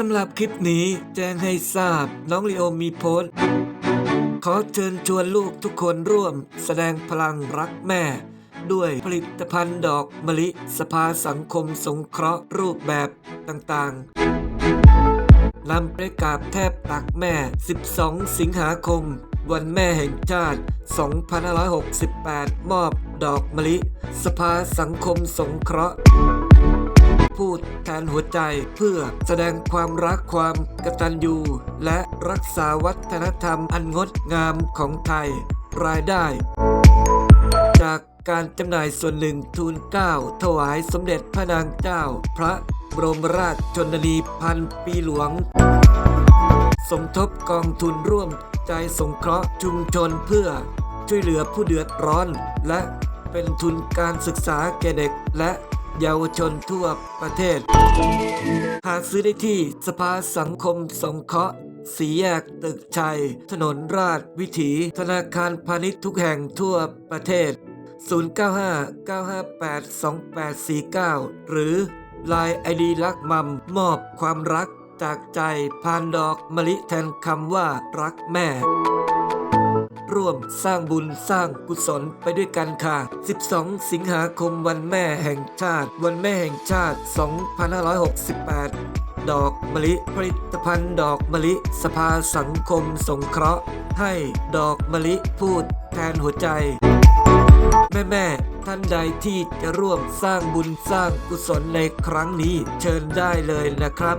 สำหรับคลิปนี้แจ้งให้ทราบน้องลีโอมีโพสต์ ขอเชิญชวนลูกทุกคนร่วม แสดงพลังรักแม่ ด้วยผลิตภัณฑ์ดอกมะลิสภาสังคมสงเคราะห์รูปแบบต่างๆนำไปกราบแทบตักแม่ 12 สิงหาคม วันแม่แห่งชาติ 2568 มอบดอกมะลิ สภาสังคมสงเคราะห์ พูดแทนหัวใจเพื่อแสดงความรักความกตัญญูและรักษาวัฒนธรรมอันงดงามของไทย รายได้ จากการจำหน่ายส่วนหนึ่งทูลเก้าถวายสมเด็จพระนางเจ้า พระบรมราชชนนีพันปีหลวง สมทบกองทุนร่วมใจสงเคราะห์ชุมชนเพื่อช่วยเหลือผู้เดือดร้อน และเป็นทุนการศึกษาแก่เด็กและ เยาวชนทั่วประเทศ หาซื้อได้ที่สภาสังคมสงเคราะห์สีแยกตึกชัย ถนนราชวิถี ธนาคารพาณิชย์ทุกแห่งทั่วประเทศ 0959582849 หรือ Line ID ลักมัมมอบความรักจากใจผ่านดอกมะลิแทนคำว่ารักแม่ ร่วม สร้างบุญสร้างกุศลไปด้วยกันค่ะ 12 สิงหาคมวันแม่แห่งชาติ วันแม่แห่งชาติ 2568ดอกมะลิผลิตภัณฑ์ดอกมะลิสภาสังคมสงเคราะห์ ให้ดอกมะลิพูดแทนหัวใจ แม่แม่ท่านใดที่จะร่วมสร้างบุญสร้างกุศลในครั้งนี้เชิญได้เลยนะครับ